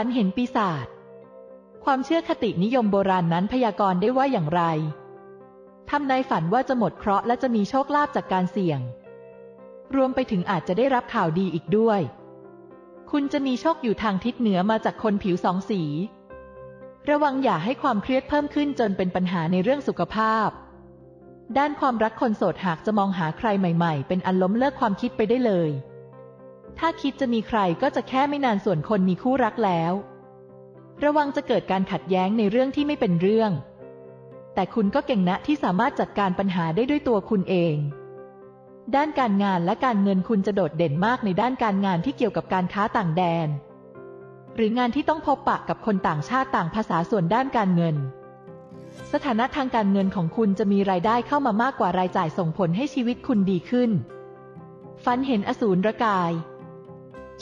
ฝันเห็นปีศาจ ความเชื่อคตินิยมโบราณนั้นพยากรณ์ได้ว่าอย่างไร ทำนายฝันว่าจะหมดเคราะห์และจะมีโชคลาภจากการเสี่ยง รวมไปถึงอาจจะได้รับข่าวดีอีกด้วย คุณจะมีโชคอยู่ทางทิศเหนือมาจากคนผิวสองสี ระวังอย่าให้ความเครียดเพิ่มขึ้นจนเป็นปัญหาในเรื่องสุขภาพ ด้านความรักคนโสดหากจะมองหาใครใหม่ ๆ เป็นอันล้มเลิกความคิดไปได้เลย ถ้าคิดจะมีใครก็จะแค่ไม่นานส่วนคนมีคู่รักแล้ว ระวังจะเกิดการขัดแย้งในเรื่องที่ไม่เป็นเรื่อง แต่คุณก็เก่งนะที่สามารถจัดการปัญหาได้ด้วยตัวคุณเอง ด้านการงานและการเงินคุณจะโดดเด่นมากในด้านการงานที่เกี่ยวกับการค้าต่างแดน หรืองานที่ต้องพบปะกับคนต่างชาติต่างภาษาส่วนด้านการเงินสถานะทางการเงินของคุณจะมีรายได้เข้ามามากกว่ารายจ่ายส่งผลให้ชีวิตคุณดีขึ้น ฝันเห็นอสูรระกาย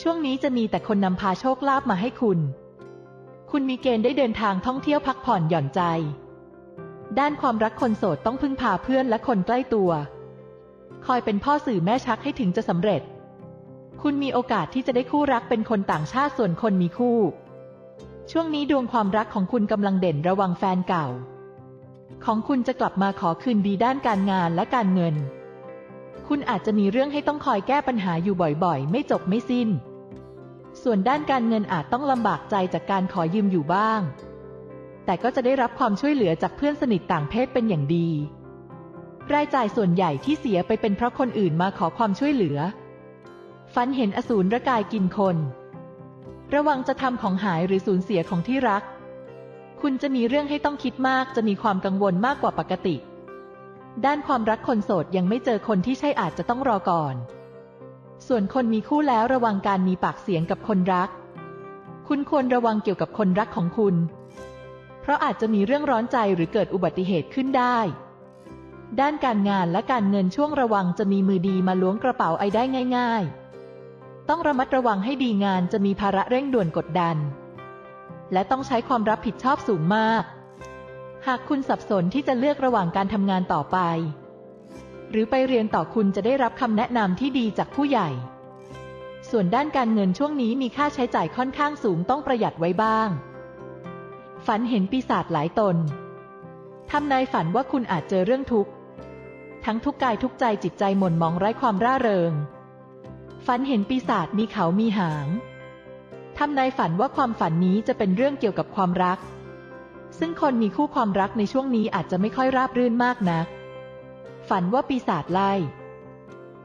ช่วงนี้จะมีแต่คนนำพาโชคลาภมาให้คุณ คุณมีเกณฑ์ได้เดินทางท่องเที่ยวพักผ่อนหย่อนใจ ด้านความรักคนโสดต้องพึ่งพาเพื่อนและคนใกล้ตัว คอยเป็นพ่อสื่อแม่ชักให้ถึงจะสำเร็จ คุณมีโอกาสที่จะได้คู่รักเป็นคนต่างชาติส่วนคนมีคู่ ช่วงนี้ดวงความรักของคุณกำลังเด่นระวังแฟนเก่า ของคุณจะกลับมาขอคืนดีด้านการงานและการเงิน คุณอาจจะมีเรื่องให้ต้องคอยแก้ปัญหาอยู่บ่อยๆ ไม่จบไม่สิ้น ส่วนด้านการเงินอาจต้องลำบากใจจากการขอยืมอยู่บ้าง แต่ก็จะได้รับความช่วยเหลือจากเพื่อนสนิทต่างเพศเป็นอย่างดี รายจ่ายส่วนใหญ่ที่เสียไปเป็นเพราะคนอื่นมาขอความช่วยเหลือ ฝันเห็นอสูรระกายกินคน ระวังจะทำของหายหรือสูญเสียของที่รัก คุณจะมีเรื่องให้ต้องคิดมากจะมีความกังวลมากกว่าปกติ ด้านความรักคนโสดยังไม่เจอคนที่ใช่อาจจะต้องรอก่อน ส่วนคนมีคู่แล้วระวังการมีปากเสียงกับคนรัก คุณควรระวังเกี่ยวกับคนรักของคุณ เพราะอาจจะมีเรื่องร้อนใจหรือเกิดอุบัติเหตุขึ้นได้ ด้านการงานและการเงินช่วงระวังจะมีมือดีมาล้วงกระเป๋าไอได้ง่าย ๆ ต้องระมัดระวังให้ดีงานจะมีภาระเร่งด่วนกดดัน และต้องใช้ความรับผิดชอบสูงมาก หากคุณสับสนที่จะเลือกระหว่างการทำงานต่อไป หรือไปเรียนต่อคุณจะได้รับคำแนะนำที่ดีจากผู้ใหญ่ ส่วนด้านการเงินช่วงนี้มีค่าใช้จ่ายค่อนข้างสูงต้องประหยัดไว้บ้าง ฝันเห็นปีศาจหลายตนทำนายฝันว่าคุณอาจเจอเรื่องทุกข์ ทั้งทุกกายทุกใจจิตใจหม่นมองไร้ความร่าเริง ฝันเห็นปีศาจมีเขามีหางทำนายฝันว่าความฝันนี้จะเป็นเรื่องเกี่ยวกับความรัก ซึ่งคนมีคู่ความรักในช่วงนี้อาจจะไม่ค่อยราบรื่นมากนัก ฝันว่าปีศาจไล่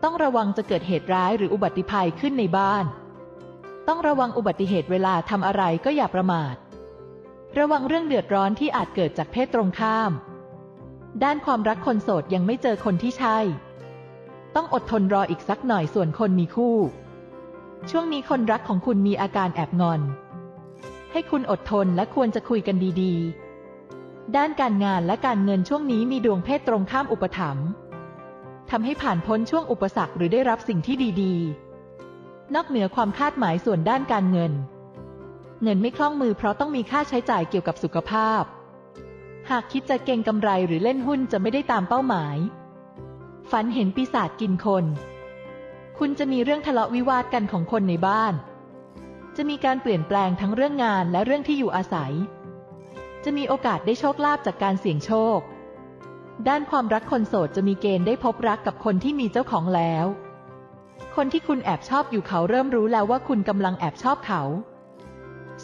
ต้องระวังจะเกิดเหตุร้ายหรืออุบัติภัยขึ้นในบ้าน ต้องระวังอุบัติเหตุเวลาทำอะไรก็อย่าประมาท ระวังเรื่องเดือดร้อนที่อาจเกิดจากเพศตรงข้าม ด้านความรักคนโสดยังไม่เจอคนที่ใช่ ต้องอดทนรออีกสักหน่อยส่วนคนมีคู่ ช่วงนี้คนรักของคุณมีอาการแอบงอน ให้คุณอดทนและควรจะคุยกันดีๆ ด้านการงานและการเงินช่วงนี้มีดวงเพศตรงข้ามอุปถัมภ์ทำให้ผ่านพ้นช่วงอุปสรรคหรือได้รับสิ่งที่ดีๆ นอกเหนือความคาดหมายส่วนด้านการเงิน เงินไม่คล่องมือเพราะต้องมีค่าใช้จ่ายเกี่ยวกับสุขภาพ หากคิดจะเก็งกำไรหรือเล่นหุ้นจะไม่ได้ตามเป้าหมาย ฝันเห็นปีศาจกินคน คุณจะมีเรื่องทะเลาะวิวาทกันของคนในบ้าน จะมีการเปลี่ยนแปลงทั้งเรื่องงานและเรื่องที่อยู่อาศัย จะมีโอกาสได้โชคลาภจากการเสี่ยงโชค ด้านความรักคนโสดจะมีเกณฑ์ได้พบรักกับคนที่มีเจ้าของแล้ว คนที่คุณแอบชอบอยู่เขาเริ่มรู้แล้วว่าคุณกำลังแอบชอบเขา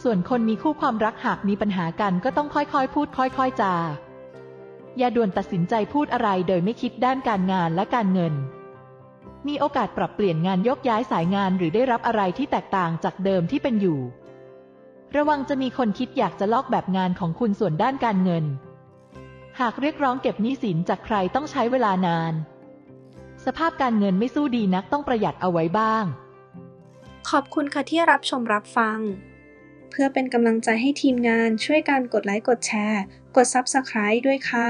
ส่วนคนมีคู่ความรักหากมีปัญหากันก็ต้องค่อยๆ พูดค่อย ๆจาอย่าด่วนตัดสินใจพูดอะไรโดยไม่คิดด้านการงานและการเงิน มีโอกาสปรับเปลี่ยนงานยกย้ายสายงานหรือได้รับอะไรที่แตกต่างจากเดิมที่เป็นอยู่ ระวังจะมีคนคิดอยากจะลอกแบบงานของคุณส่วนด้านการเงิน หากเรียกร้องเก็บหนี้สินจากใครต้องใช้เวลานาน สภาพการเงินไม่สู้ดีนักต้องประหยัดเอาไว้บ้าง ขอบคุณค่ะที่รับชมรับฟัง เพื่อเป็นกำลังใจให้ทีมงานช่วยการกดไลค์กดแชร์ กด Subscribe ด้วยค่ะ